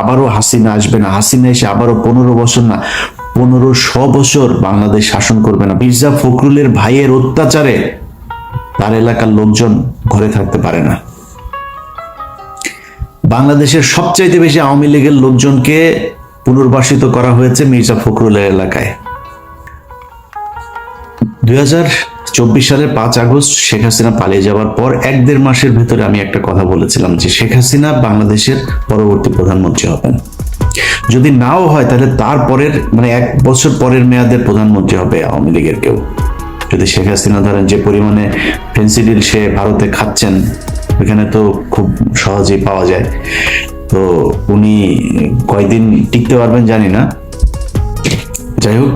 আবারও হাসিনা আসবে না। হাসিনা এসে আবারও পনেরো বছর না, পনেরো শ বছর বাংলাদেশ শাসন করবে না। মির্জা ফখরুলের ভাইয়ের অত্যাচারে তার এলাকার লোকজন ঘরে থাকতে পারে না। বাংলাদেশের সবচাইতে বেশি আওয়ামী লীগের লোকজনকে পুনর্বাসিত করা হয়েছে মির্জা ফখরুলের এলাকায়। দুই চব্বিশ সালের পাঁচ আগস্ট শেখ হাসিনা পালিয়ে যাওয়ার পর এক দেড় মাসের ভেতরে আমি একটা কথা বলেছিলাম যে শেখ হাসিনা বাংলাদেশের পরবর্তী প্রধানমন্ত্রী হবেন। যদি নাও হয় তাহলে তার পরের মানে এক বছর পরের মেয়াদের প্রধানমন্ত্রী হবে আওয়ামী লীগের কেউ। যদি শেখ হাসিনা ধরেন যে পরিমাণে ফেন্সিডিল সে ভারতে খাচ্ছেন ওখানে তো খুব সহজেই পাওয়া যায়। তো উনি কয়দিন টিকতে পারবেন জানি না। যাই হোক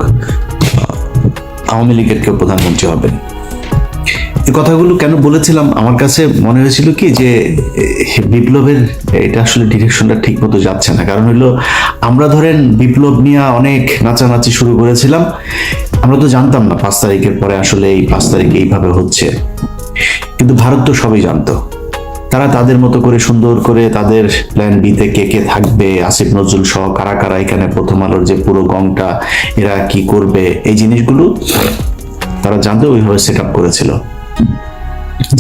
আওয়ামী লীগের কেউ প্রধানমন্ত্রী হবেন? এই কথাগুলো কেন বলেছিলাম? আমার কাছে মনে হয়েছিল কি যে বিপ্লবের, এটা আসলে ডিরেকশনটা ঠিক মতো যাচ্ছে না। কারণ হলো, আমরা ধরেন বিপ্লব নিয়ে অনেক নাচানাচি শুরু করেছিলাম। আমরা তো জানতাম না পাঁচ তারিখের পরে আসলে এই পাঁচ তারিখে এইভাবে হচ্ছে। কিন্তু ভারত তো সবই জানতো। তারা তাদের মতো করে সুন্দর করে তাদের প্ল্যান বিতে কে কে থাকবে? আসিফ, নজরুল সহ কারা কারা এখানে প্রথম আলোর যে পুরো গংটা এরা কি করবে? এই জিনিসগুলো তারা জানতে ওইভাবে সেট আপ করেছিল।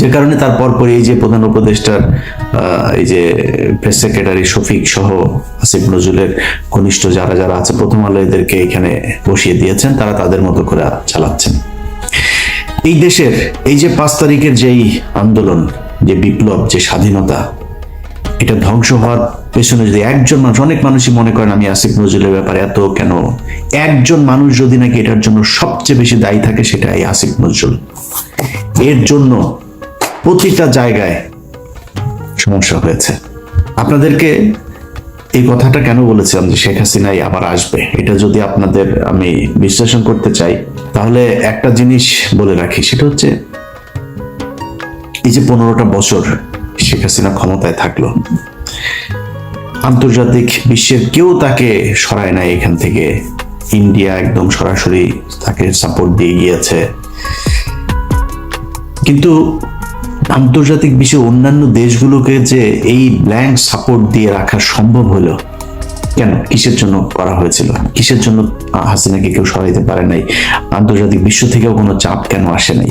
যে কারণে তার পরপর এই যে প্রধান উপদেষ্টার এই যে প্রেস সেক্রেটারি শফিক সহ আসিফ, নজরুলের ঘনিষ্ঠ যারা যারা আছে, প্রথম আলো এদেরকে এখানে বসিয়ে দিয়েছেন, তারা তাদের মতো করে চালাচ্ছেন। এই দেশের, এই যে পাঁচ তারিখের যেই আন্দোলন যে বিপ্লব, যে স্বাধীনতা, এটা ধ্বংস হওয়ার পেছনে যদি একজন মানুষ, অনেক মানুষই মনে করেন, আমি আসিফ নজরুলের ব্যাপারে এত কেন? একজন মানুষ যদি নাকি এটার জন্য সবচেয়ে বেশি দায়ী থাকে সেটা এই আসিফ নজরুল। এর জন্য প্রতিটা জায়গায় সমস্যা হয়েছে। আপনাদেরকে এই কথাটা কেন বলেছিলাম যে শেখ হাসিনাই আবার আসবে? এটা যদি আপনাদের আমি বিশ্লেষণ করতে চাই, তাহলে একটা জিনিস বলে রাখি, সেটা হচ্ছে এই যে পনেরোটা বছর শেখ হাসিনা ক্ষমতায় থাকল, আন্তর্জাতিক বিশ্বের কেউ তাকে সরায় নাই এখান থেকে। ইন্ডিয়া একদম সরাসরি তাকে সাপোর্ট দিয়ে গিয়েছে। কিন্তু আন্তর্জাতিক বিশ্বের অন্যান্য দেশগুলোকে যে এই ব্ল্যাঙ্ক সাপোর্ট দিয়ে রাখা সম্ভব হলো, কেন? কিসের জন্য করা হয়েছিল? কিসের জন্য হাসিনাকে কেউ সরাইতে পারে নাই? আন্তর্জাতিক বিশ্ব থেকেও কোনো চাপ কেন আসে নাই?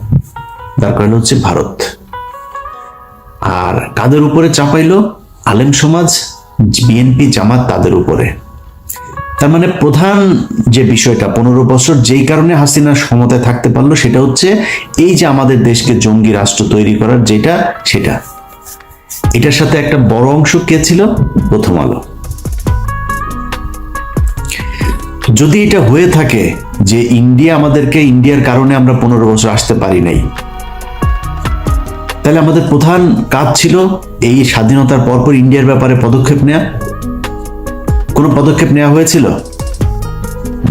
দাঁড় করাইলো হচ্ছে ভারত। আর কাদের উপরে চাপাইলো? আলেম সমাজ বিএনপি জামাত তাদের উপরে। তার মানে প্রধান যে বিষয়টা, পনেরো বছর যেই কারণে হাসিনা ক্ষমতায় থাকতে পারল, সেটা হচ্ছে এই যে আমাদের দেশকে জঙ্গি রাষ্ট্র তৈরি করার যেটা, সেটা। এটার সাথে একটা বড় অংশ কে ছিল? প্রথম আলো। যদি এটা হয়ে থাকে যে ইন্ডিয়া আমাদেরকে, ইন্ডিয়ার কারণে আমরা পনেরো বছর আসতে পারি নাই তাহলে আমাদের প্রধান কাজ ছিল এই স্বাধীনতার পরপর ইন্ডিয়ার ব্যাপারে পদক্ষেপ নেওয়া কোনো পদক্ষেপ নেওয়া হয়েছিল?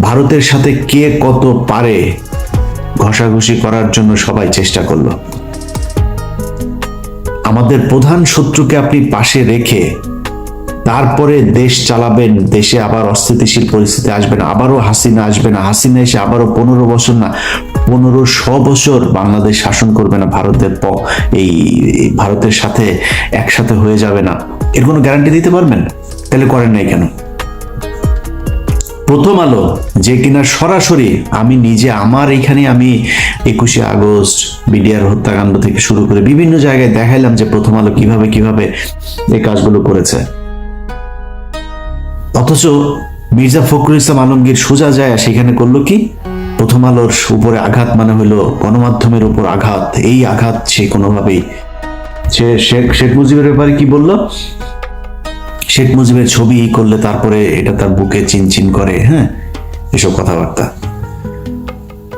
ভারতের সাথে কে কত পারে ঘষাঘষি করার জন্য সবাই চেষ্টা করল। আমাদের প্রধান শত্রুকে আপনি পাশে রেখে তারপরে দেশ চালাবেন, দেশে আবার অস্থিতিশীল পরিস্থিতি আসবে না, আবারও হাসিনা আসবে না, হাসিনা এসে আবারও পনেরো বছর না পনেরো শ বছর বাংলাদেশ শাসন করবে না, ভারতের প এই ভারতের সাথে একসাথে হয়ে যাবে না। এর কোনো গ্যারান্টি দিতে পারবেন? তাহলে করেন নাই কেন? প্রথম আলো, যে কিনা সরাসরি আমি নিজে আমার এখানে আমি একুশে আগস্ট বিডিআর হত্যাকাণ্ড থেকে শুরু করে বিভিন্ন জায়গায় দেখাইলাম যে প্রথম আলো কীভাবে কীভাবে এই কাজগুলো করেছে। অথচ মির্জা ফখরুল ইসলাম আলমগীর সোজা যায় সেখানে করল কি? প্রথম আলোর উপরে আঘাত মানে হলো গণমাধ্যমের উপর আঘাত। এই আঘাত সে কোনোভাবেই সে শেখ শেখ মুজিবের ব্যাপারে কি বলল? শেখ মুজিবের ছবি করলে তারপরে এটা তার বুকে চিনচিন করে হ্যাঁ? এসব কথাবার্তা।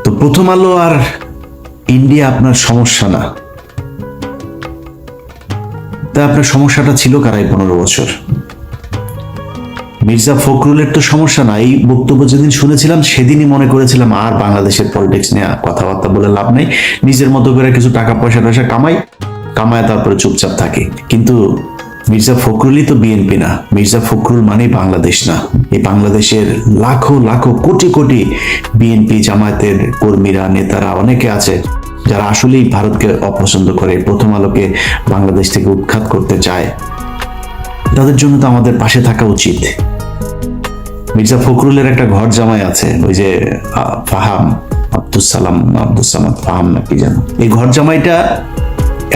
তো প্রথম আলো আর ইন্ডিয়া আপনার সমস্যা না। তা আপনার সমস্যাটা ছিল কারাই পনেরো বছর? মির্জা ফখরুলের তো সমস্যা না। এই বক্তব্য যেদিন শুনেছিলাম, সেদিনই মনে করেছিলাম আর বাংলাদেশের পলিটিক্স নিয়ে কথাবার্তা বলে লাভ নেই। নিজের মতো করে কিছু টাকা, পয়সা টয়সা কামাই, কামায় তারপরে চুপচাপ থাকে। কিন্তু মির্জা ফখরুলই তো বিএনপি না। মির্জা ফখরুল মানেই বাংলাদেশ না। এই বাংলাদেশের লাখো লাখো, কোটি কোটি বিএনপি জামায়াতের কর্মীরা, নেতারা অনেকে আছে যারা আসলেই ভারতকে অপছন্দ করে, প্রথম আলোকে বাংলাদেশ থেকে উৎখাত করতে চায়। তাদের জন্য তো আমাদের পাশে থাকা উচিত। মির্জা ফখরুলের একটা ঘর জামাই আছে, ওই যে ফাহাম আব্দুল সালাম আব্দুল সামাদ ফাহাম নাকি যেন। এই ঘর জামাইটা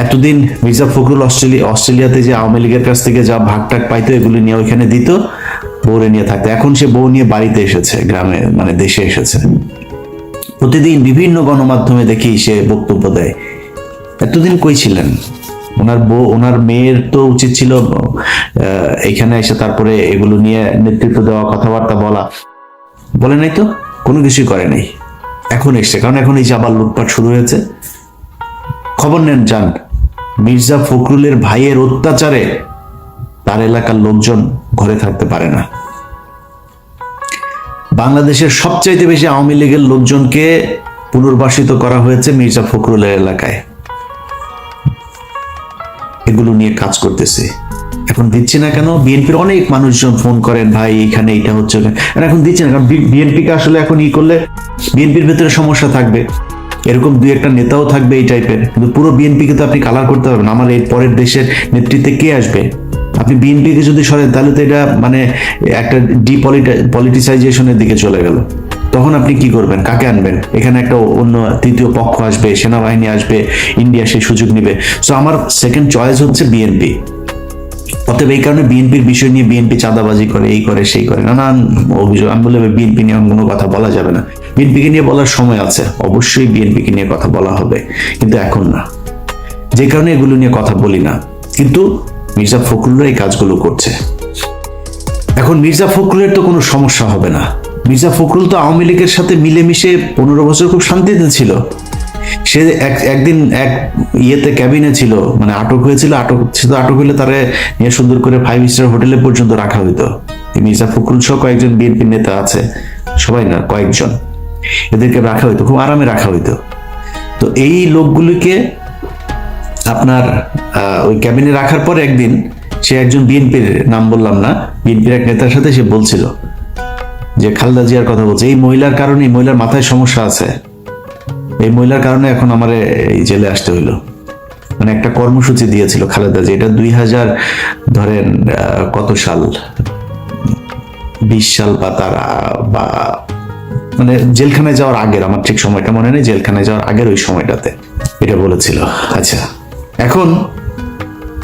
এতদিন মির্জা ফখরুল অস্ট্রেলিয়া অস্ট্রেলিয়াতে যে আওয়ামী লীগের কাছ থেকে যা ভাগ টাক পাইতো, এগুলি নিয়ে ওইখানে দিত, বউরে নিয়ে থাকতো। এখন সে বউ নিয়ে বাড়িতে এসেছে, গ্রামে মানে দেশে এসেছে। প্রতিদিন বিভিন্ন গণমাধ্যমে দেখি সে বক্তব্য দেয়। এতদিন কই ছিলেন? ওনার বউ, ওনার মেয়ের তো উচিত ছিল এখানে এসে তারপরে এগুলো নিয়ে নেতৃত্ব দেওয়া, কথাবার্তা বলা। বলে নাই তো? কোনো কিছুই করে নাই। এখন এসছে, কারণ এখন এই যে আবার লুটপাট শুরু হয়েছে। খবর নেন, যান। মির্জা ফখরুলের ভাইয়ের অত্যাচারে তার এলাকার লোকজন ঘরে থাকতে পারে না। বাংলাদেশের সবচাইতে বেশি আওয়ামী লীগের লোকজনকে পুনর্বাসিত করা হয়েছে মির্জা ফখরুলের এলাকায়। এগুলো নিয়ে কাজ করতেছে। এখন দিচ্ছে না কেন? বিএনপির অনেক মানুষজন ফোন করেন, ভাই, এখানে এটা হচ্ছে এখন দিচ্ছে না, কারণ বিএনপিকে আসলে এখন ই করলে বিএনপির ভেতরে সমস্যা থাকবে। এরকম দুই একটা নেতাও থাকবে এই টাইপের কিন্তু পুরো বিএনপিকে তো আপনি কালার করতে পারবেন আমার এই পরের দেশের নেতৃত্বে কে আসবে? আপনি বিএনপিকে যদি সরেন, তাহলে তো এটা মানে একটা ডিপলিটিসাইজেশনের দিকে চলে গেল। তখন আপনি কি করবেন? কাকে আনবেন? এখানে একটা অন্য তৃতীয় পক্ষ আসবে, সেনাবাহিনী আসবে, ইন্ডিয়া সেই সুযোগ নিবে। সো আমার সেকেন্ড চয়েস হচ্ছে বিএনপি অতএব এই কারণে বিএনপির বিষয় নিয়ে বিএনপি চাঁদাবাজি করে, এই করে, সেই করে নানান অভিযোগ। আমি বলে বিএনপি নিয়ে কোনো কথা বলা যাবে না। বিএনপিকে নিয়ে বলার সময় আছে। অবশ্যই বিএনপিকে নিয়ে কথা বলা হবে। কিন্তু এখন না। যে কারণে এগুলো নিয়ে কথা বলি না। কিন্তু মির্জা ফখরুলরা এই কাজগুলো করছে। এখন মির্জা ফখরুলের তো কোনো সমস্যা হবে না। মির্জা ফখরুল তো আওয়ামী লীগের সাথে মিলেমিশে পনেরো বছর খুব শান্তিতে ছিল। সে এক একদিন এক ইয়েতে ক্যাবিনে ছিল মানে আটক হয়েছিল, আটক শুধু আটক হলে তারে নিয়ে সুন্দর করে ফাইভ স্টার হোটেলে পর্যন্ত রাখা হইতো। মির্জা ফখরুল সহ কয়েকজন বিএনপি নেতা আছে, সবাই না, কয়েকজন। এদেরকে রাখা হইতো, খুব আরামে রাখা হইতো। তো এই লোকগুলিকে আপনার ওই ক্যাবিনে রাখার পর একদিন সে একজন বিএনপির, নাম বললাম না, বিএনপির এক নেতার সাথে সে বলছিল। যে খালেদা জিয়ার কথা বলছে, এই মহিলার কারণে মহিলার মাথায় সমস্যা আছে। এই মহিলার কারণে এখন আমার এই জেলে আসতে হইল। মানে একটা কর্মসূচি দিয়েছিল খালেদা জি এটা দুই হাজার, ধরেন কত সাল? বিশ সাল বা তার, বা মানে জেলখানায় যাওয়ার আগের, আমার ঠিক সময়টা মনে নেই, জেলখানায় যাওয়ার আগের ওই সময়টাতে এটা বলেছিল। আচ্ছা এখন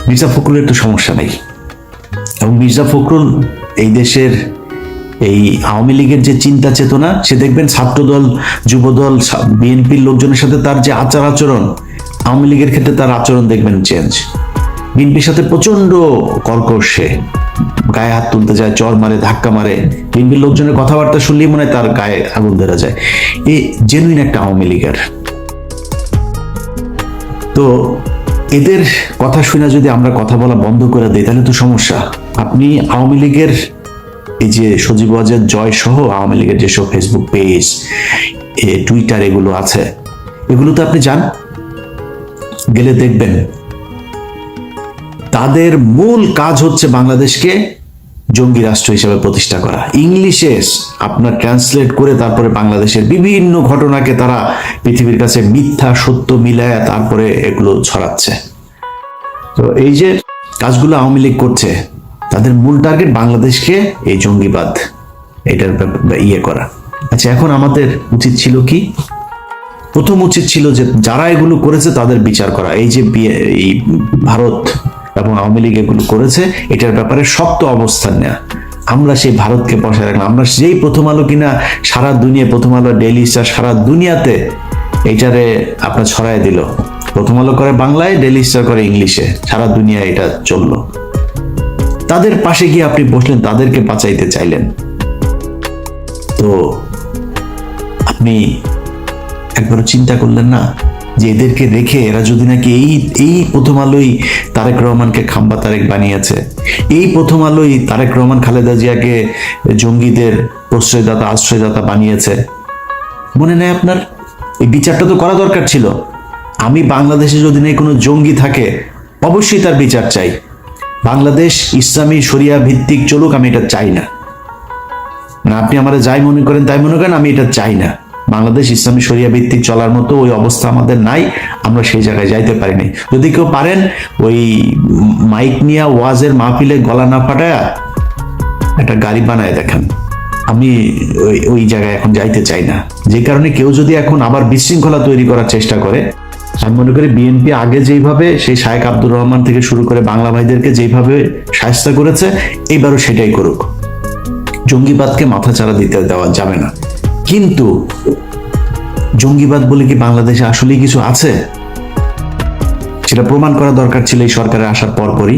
মির্জা ফখরুলের তো সমস্যা নেই। এবং মির্জা ফখরুল এই দেশের এই আওয়ামী লীগের যে চিন্তা চেতনা, সে দেখবেন ছাত্রদল, যুবদল বিএনপির লোকজনের সাথে তার যে আচার আচরণ, আওয়ামী লীগের ক্ষেত্রে তার আচরণ দেখবেন চেঞ্জ বিএনপির সাথে প্রচণ্ড কর্কশ গায়ে হাত তুলতে যায়, চর মারে, ধাক্কা মারে। বিএনপির লোকজনের কথাবার্তা শুনলেই মনে তার গায়ে আগুন ধরা যায়। এই জেনুইন একটা আওয়ামী লীগের। তো এদের কথা শুনে যদি আমরা কথা বলা বন্ধ করে দিই, তাহলে তো সমস্যা। আপনি আওয়ামী লীগের এই যে সজীব ওয়াজের জয় সহ আওয়ামী লীগের যেসব ফেসবুক পেজ টুইটার এগুলো আছে এগুলোতে আপনি যান, গেলে দেখবেন। তাদের মূল কাজ হচ্ছে বাংলাদেশকে জঙ্গি রাষ্ট্র হিসেবে প্রতিষ্ঠা করা। ইংলিশে আপনার ট্রান্সলেট করে তারপরে বাংলাদেশের বিভিন্ন ঘটনাকে তারা পৃথিবীর কাছে মিথ্যা, সত্য মিলায় তারপরে এগুলো ছড়াচ্ছে। তো এই যে কাজগুলো আওয়ামী লীগ করছে তাদের মূল টার্গেট বাংলাদেশকে এই জঙ্গিবাদ, এটার ইয়ে করা। আচ্ছা এখন আমাদের উচিত ছিল কি? প্রথম উচিত ছিল যে যারা এগুলো করেছে তাদের বিচার করা। এই যে এই ভারত এবং আওয়ামী লীগ এগুলো করেছে, এটার ব্যাপারে শক্ত অবস্থান নেওয়া আমরা সেই ভারতকে বসায় রাখলাম। আমরা যেই প্রথম আলো কিনা সারা দুনিয়া, প্রথম আলো ডেইলি স্টার সারা দুনিয়াতে এইটারে আপনার ছড়াই দিল। প্রথম আলো করে বাংলায় ডেইলি স্টার করে ইংলিশে সারা দুনিয়া এটা চলল। তাদের পাশে গিয়ে আপনি বসলেন, তাদেরকে বাঁচাইতে চাইলেন। তো আপনি একবারও চিন্তা করলেন না যে এদেরকে রেখে এরা যদি নাকি এই এই প্রথম আলোই তারেক রহমানকে খাম্বা তারেক বানিয়েছে? এই প্রথম আলোই তারেক রহমান, খালেদা জিয়াকে জঙ্গিদের প্রশ্রয়দাতা, আশ্রয়দাতা বানিয়েছে। মনে নেয় আপনার? এই বিচারটা তো করা দরকার ছিল। আমি বাংলাদেশে যদি নেই কোনো জঙ্গি থাকে, অবশ্যই তার বিচার চাই। বাংলাদেশ ইসলামী সরিয়া ভিত্তিক চলুক, আমি এটা চাই না। মানে আপনি আমার যাই মনে করেন, তাই মনে করেন, আমি এটা চাই না। বাংলাদেশ ইসলামী সরিয়া ভিত্তিক চলার মতো ওই অবস্থা আমাদের নাই, আমরা সেই জায়গায় যাইতে পারিনি যদি কেউ পারেন, ওই মাইক নিয়ে ওয়াজের মাহফিলে গলা না ফাটায়া একটা গাড়ি বানায় দেখেন। আমি ওই ওই জায়গায় এখন যাইতে চাই না। যে কারণে কেউ যদি এখন আবার বিশৃঙ্খলা তৈরি করার চেষ্টা করে আমি মনে করি বিএনপি আগে যেইভাবে সেই শায়েক আব্দুর রহমান থেকে শুরু করে বাংলা ভাইদেরকে যেইভাবে সাহায্য করেছে, এইবারও সেটাই করুক। জঙ্গিবাদকে মাথা চাড়া দিতে দেওয়া যাবে না। কিন্তু জঙ্গিবাদ বলে কি বাংলাদেশে আসলেই কিছু আছে? সেটা প্রমাণ করা দরকার ছিল এই সরকারের আসার পরপরই।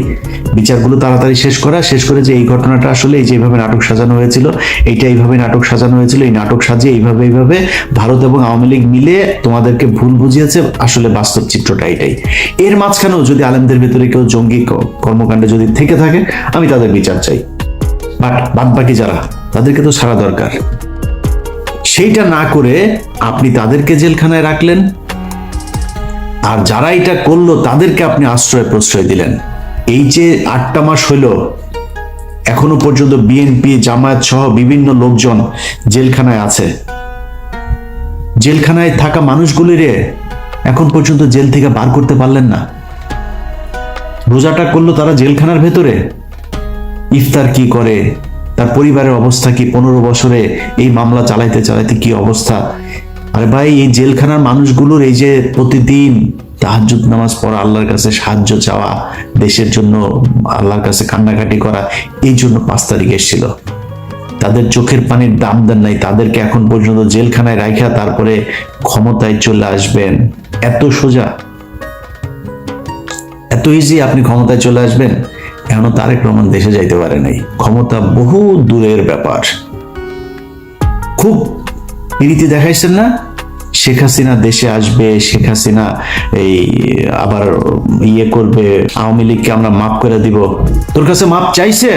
বিচারগুলো তাড়াতাড়ি শেষ করা, শেষ করে যে এই ঘটনাটা আসলে এই যেভাবে নাটক সাজানো হয়েছিল, এইটা এইভাবে নাটক সাজানো হয়েছিল, এই নাটক সাজিয়ে এইভাবে এইভাবে ভারত এবং আওয়ামী লীগ মিলে তোমাদেরকে ভুল বুঝিয়েছে, আসলে বাস্তব চিত্রটা এটাই। এর মাঝখানেও যদি আলেমদের ভেতরে কেউ জঙ্গি কর্মকাণ্ডে যদি থেকে থাকে, আমি তাদের বিচার চাই। বাট বাদ বাকি যারা, তাদেরকে তো সারা দরকার। সেইটা না করে আপনি তাদেরকে জেলখানায় রাখলেন আর যারা এটা করল, তাদেরকে আপনি আশ্রয় প্রশ্রয় দিলেন। এই যে আটটা মাস হইল এখনও পর্যন্ত বিএনপি জামায়াত সহ বিভিন্ন লোকজন জেলখানায় আছে। জেলখানায় থাকা মানুষগুলিরে এখন পর্যন্ত জেল থেকে বার করতে পারলেন না। রোজাটা করল তারা জেলখানার ভেতরে। ইফতার কি করে, তার পরিবারের অবস্থা কি? পনেরো বছরে এই মামলা চালাইতে চালাইতে কি অবস্থা? আরে ভাই, এই জেলখানার মানুষগুলোর এই যে প্রতিদিন তাহাজুদ নামাজ পড়া, আল্লাহর কাছে সাহায্য চাওয়া, দেশের জন্য আল্লাহর কাছে কান্নাকাটি করা, এই জন্য পাঁচ তারিখ এসেছিল। তাদের চোখের পানির দাম দেন নাই, তাদেরকে এখন পর্যন্ত জেলখানায় রাখা তারপরে ক্ষমতায় চলে আসবেন। এত সোজা। এত ইজি আপনি ক্ষমতায় চলে আসবেন, এখনও তারেক রহমান দেশে যাইতে পারে নাই। ক্ষমতা বহু দূরের ব্যাপার। খুব রীতি দেখাইছেন না? শেখ হাসিনা দেশে আসবে, শেখ হাসিনা এই আবার ইয়ে করবে, আওয়ামী লীগকে আমরা মাফ করে দিব। তোর কাছে মাপ চাইছে?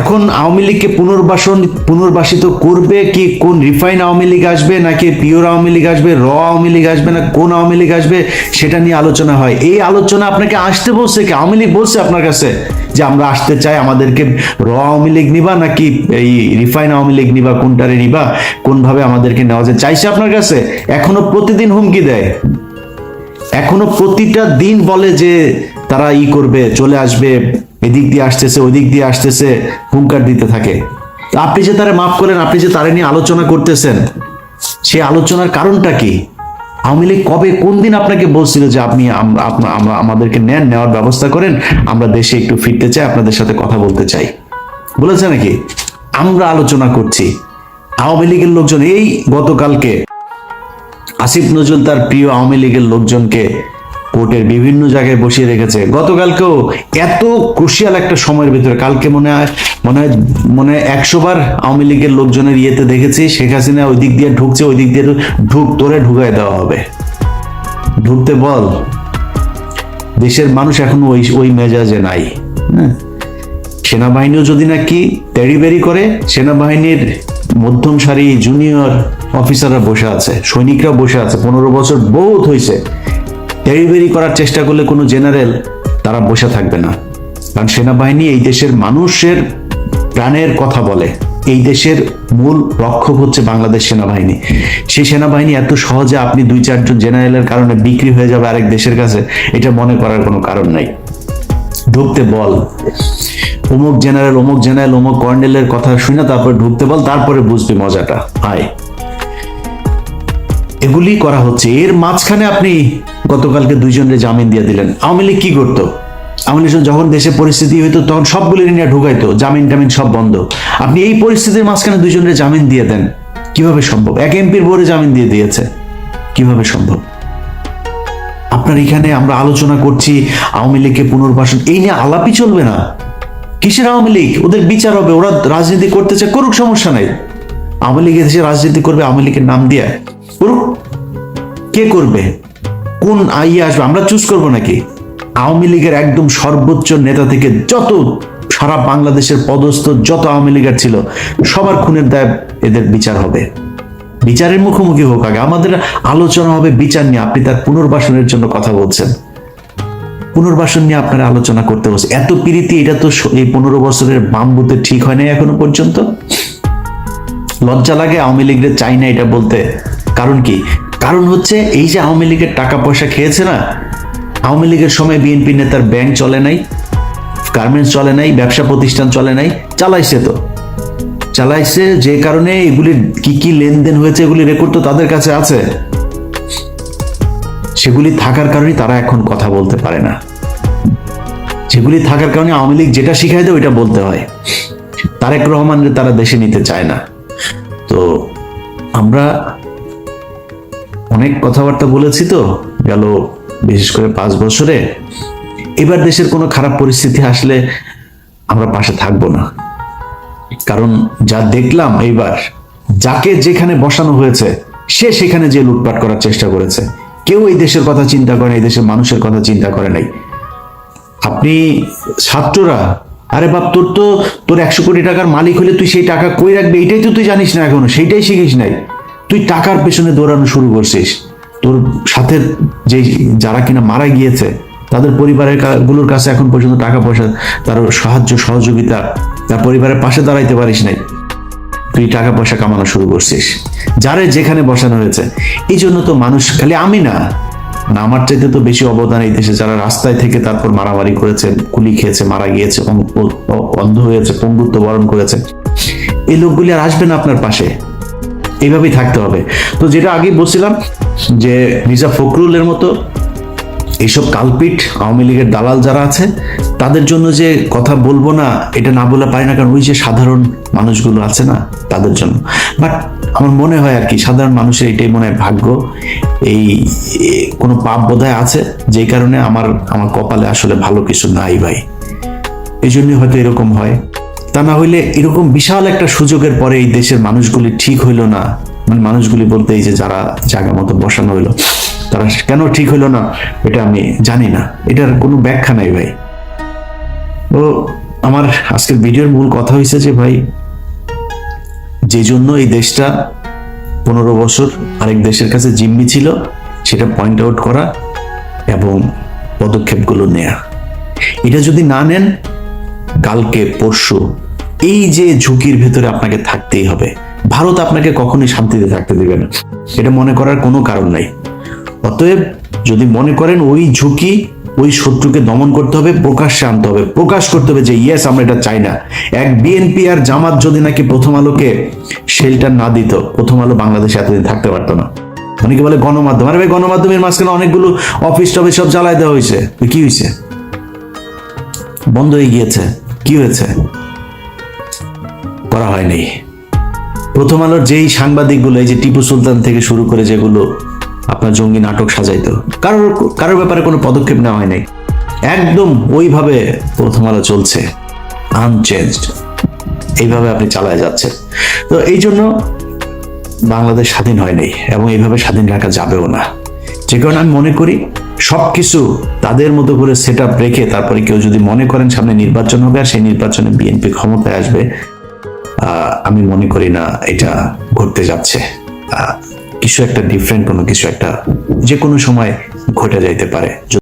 এখন আওয়ামী লীগকে পুনর্বাসন, পুনর্বাসিত করবে কি কোন রিফাইন আওয়ামী লীগ আসবে নাকি পিওর আওয়ামী লীগ আসবে, র আওয়ামী লীগ আসবে না কোন আওয়ামী লীগ আসবে, সেটা নিয়ে আলোচনা হয়। এই আলোচনা আপনাকে আসতে বলছে কি? আওয়ামী লীগ বলছে আপনার কাছে? যে আমরা আসতে চাই, আমাদেরকে র আওয়ামী লীগ নিবা নাকি এই রিফাইন আওয়ামী লীগ নিবা, কোনটারে নিবা, কোনভাবে আমাদেরকে নেওয়া যায়? চাইছে আপনার কাছে? এখনও প্রতিদিন হুমকি দেয়। এখনও প্রতিটা দিন বলে যে তারা ই করবে, চলে আসবে, এদিক দিয়ে আসতেছে, ওদিক দিয়ে আসতেছে, হুঙ্কার দিতে থাকে। আপনি যে তারা মাফ করেন আপনি যে তারা নিয়ে আলোচনা করতেছেন সেই আলোচনার কারণটা কি? আওয়ামী লীগ কবে কোন দিন আপনাকে বলছিল যে আপনি আমরা আমাদেরকে নেন, নেওয়ার ব্যবস্থা করেন? আমরা দেশে একটু ফিরতে চাই, আপনাদের সাথে কথা বলতে চাই। বলেছে নাকি? আমরা আলোচনা করছি। আওয়ামী লীগের লোকজন এই গতকালকে, আসিফ নজরুল তার প্রিয় আওয়ামী লীগের লোকজনকে কোর্টের বিভিন্ন জায়গায় বসিয়ে রেখেছে। গতকালকেও এত ক্রুশিয়াল একটা সময়ের ভিতরে, কালকে মনে হয় মনে হয় মনে হয় একশো বার আওয়ামী লীগের লোকজনের ইয়েতে দেখেছি, শেখ হাসিনা ওই দিক দিয়ে ঢুকছে, ওই দিক দিয়ে ঢুক, তোরে ঢুকায় দেওয়া হবে। ঢুকতে বল। দেশের মানুষ এখন ওই ওই মেজাজে নাই। হ্যাঁ? সেনাবাহিনীও যদি নাকি তেড়িবেড়ি করে, সেনাবাহিনীর মধ্যম সারি জুনিয়র অফিসাররা বসে আছে সৈনিকরা বসে আছে। পনেরো বছর বহুত হয়েছে তেড়িবেড়ি করার চেষ্টা করলে কোনো জেনারেল তারা বসে থাকবে না। কারণ সেনাবাহিনী এই দেশের মানুষের প্রাণের কথা বলে। এই দেশের মূল রক্ষক হচ্ছে বাংলাদেশ সেনাবাহিনী। সেই সেনাবাহিনী এত সহজে আপনি দুই চারজন জেনারেলের কারণে বিক্রি হয়ে যাবে আরেক দেশের কাছে, এটা মনে করার কোনো কারণ নাই। ঢুকতে বল। অমুক জেনারেল অমুক জেনারেল, অমুক কর্নেলের কথা শুনে তারপরে ঢুকতে বল, তারপরে বুঝবি মজাটা। আয় এগুলি করা হচ্ছে। এর মাঝখানে আপনি গতকালকে দুইজনের জামিন দিয়ে দিলেন। আওয়ামী লীগ কি করতো? আওয়ামী লীগ যখন দেশে পরিস্থিতি হইতো, তখন সবগুলি নিয়ে ঢুকাইতো। জামিন টামিন সব বন্ধ। আপনি এই পরিস্থিতির মাঝখানে দুইজনের জামিন দিয়ে দেন। কীভাবে সম্ভব? এক এমপির বোর্ডে জামিন দিয়ে দিয়েছে। কীভাবে সম্ভব? আপনার এখানে আমরা আলোচনা করছি আওয়ামী লীগকে পুনর্বাসন। এই নিয়ে আলাপই চলবে না। কিসের আওয়ামী লীগ? ওদের বিচার হবে। ওরা রাজনীতি করতে চায় করুক সমস্যা নাই। আওয়ামী লীগ দেশে রাজনীতি করবে, আওয়ামী লীগের নাম দিয়ে। করুক। কে করবে? কোন আইয়ে আসবে? আমরা চুজ করব নাকি? আওয়ামী লীগের একদম সর্বোচ্চ নেতা থেকে যত সারা বাংলাদেশের পদস্থ, যত আওয়ামী লীগের ছিল, সবার খুনের দায় এদের বিচার হবে। বিচারের মুখোমুখি হোক আগে। আমাদের আলোচনা হবে বিচার নিয়ে। আপনি তার পুনর্বাসনের জন্য কথা বলছেন। পুনর্বাসন নিয়ে আপনারা আলোচনা করতে বসে এত প্রীতি, এটা তো এই পনেরো বছরের বাম্বুতে ঠিক হয় নাই এখনও পর্যন্ত? লজ্জা লাগে আওয়ামী লীগের চাই না এটা বলতে। কারণ কি? কারণ হচ্ছে এই যে আওয়ামী লীগের টাকা পয়সা খেয়েছে না, আওয়ামী লীগের সময় বিএনপি নেতার ব্যাংক চলে নাই গার্মেন্টস চলে নাই, ব্যবসা প্রতিষ্ঠান চলে নাই, চালাইছে তো। চালাইছে যে কারণে এগুলির কি কি লেনদেন হয়েছে এগুলি রেকর্ড তো তাদের কাছে আছে। সেগুলি থাকার কারণে তারা এখন কথা বলতে পারে না। সেগুলি থাকার কারণে আওয়ামী লীগ যেটা শিখাই দেয় ওইটা বলতে হয়। তারেক রহমানকে তারা দেশে নিতে চায় না। তো আমরা অনেক কথাবার্তা বলেছি তো, গেল বিশেষ করে পাঁচ বছরে। এবার দেশের কোনো খারাপ পরিস্থিতি আসলে আমরা পাশে থাকব না। কারণ যা দেখলাম এইবার, যাকে যেখানে বসানো হয়েছে, সে সেখানে যে লুটপাট করার চেষ্টা করেছে। কেউ এই দেশের কথা চিন্তা করে এই দেশের মানুষের কথা চিন্তা করে নাই। আপনি ছাত্ররা, আরে বাপ, তোর তো, তোর একশো কোটি টাকার মালিক হলে তুই সেই টাকা কই রাখবি? এইটাই তো তুই জানিস না এখনও, সেইটাই শিখিস নাই। তুই টাকার পেছনে দৌড়ানো শুরু করছিস। তোর সাথে যে যারা কিনা মারা গিয়েছে, তাদের পরিবারেরগুলোর কাছে এখন পর্যন্ত টাকা পয়সা, তার সাহায্য, সহযোগিতা, তার পরিবারের পাশে দাঁড়াইতে পারিস নাই। তুই টাকা পয়সা কামানো শুরু করছিস। যারে যেখানে বসানো হয়েছে। এই জন্য তো মানুষ খালি আমি না। মানে আমার চাইতে তো বেশি অবদান এই দেশে। যারা রাস্তায় থেকে তারপর মারামারি করেছে গুলি খেয়েছে, মারা গিয়েছে অন্ধ হয়েছে, পঙ্গুত্ব বরণ করেছে। এই লোকগুলি আর আসবে না আপনার পাশে। এইভাবেই থাকতে হবে। তো যেটা আগে বলছিলাম যে মির্জা ফখরুলের মতো এইসব কালপিট আওয়ামী লীগের দালাল যারা আছে, তাদের জন্য যে কথা বলব না, এটা না বলে পারি না, কারণ ওই যে সাধারণ মানুষগুলো আছে না, তাদের জন্য। বাট আমার মনে হয় আর কি, সাধারণ মানুষের এটাই মনে হয় ভাগ্য। এই কোনো পাপ বোধহয় আছে, যেই কারণে আমার আমার কপালে আসলে ভালো কিছু নাই ভাই। এই জন্যই হয়তো এরকম হয়। তা না হইলে এরকম বিশাল একটা সুযোগের পরে এই দেশের মানুষগুলি ঠিক হইল না। মানে মানুষগুলি বলতে এই যে যারা জায়গা মতো বসানো হইল, তারা কেন ঠিক হইল না, এটা আমি জানি না। এটার কোনো ব্যাখ্যা নাই ভাই। ও আমার আজকের ভিডিওর মূল কথা হয়েছে যে ভাই, যে জন্য এই দেশটা পনেরো বছর আরেক দেশের কাছে জিম্মি ছিল, সেটা পয়েন্ট আউট করা এবং পদক্ষেপগুলো নেয়া। এটা যদি না নেন কালকে, পরশু, এই যে ঝুঁকির ভেতরে আপনাকে থাকতেই হবে। ভারত আপনাকে কখনোই শান্তিতে থাকতে দেবে না। এটা মনে করার কোনো কারণ নাই। অতএব যদি মনে করেন ওই ঝুঁকি, ওই শত্রুকে দমন করতে হবে, প্রকাশ্যে আনতে হবে। প্রকাশ করতে হবে যে ইয়েস আমরা এটা চাই না। এক বিএনপি আর জামাত যদি নাকি প্রথম আলোকে শেল্টার না দিত, প্রথম আলো বাংলাদেশে এতদিন থাকতে পারতো না। অনেকে বলে গণমাধ্যম। আরে ভাই, গণমাধ্যমের মাঝখানে অনেকগুলো অফিস টফিস সব জ্বালাই দেওয়া হয়েছে। কি হয়েছে? বন্ধ হয়ে গিয়েছে। কি হয়েছে? করা হয়নি। প্রথম আলোর যেই সাংবাদিকগুলো, এই যে টিপু সুলতান থেকে শুরু করে যেগুলো আপনার জঙ্গি নাটক সাজাইতো, কারোর কারোর ব্যাপারে কোনো পদক্ষেপ নেওয়া হয় নাই একদম ওইভাবে প্রথম আলো চলছে। আনচেঞ্জড এইভাবে আপনি চালায় যাচ্ছেন। তো এই জন্য বাংলাদেশ স্বাধীন হয়নি এবং এইভাবে স্বাধীন রাখা যাবেও না। যে কারণে আমি মনে করি সবকিছু তাদের মতো করে সেট আপ রেখে তারপরে কেউ যদি মনে করেন সামনে নির্বাচন হবে আর সেই নির্বাচনে বিএনপি ক্ষমতায় আসবে আমি মনে করি না এটা ঘটতে যাচ্ছে। কিছু একটা ডিফারেন্ট কোনো কিছু একটা যে কোনো সময় ঘটে যাইতে পারে।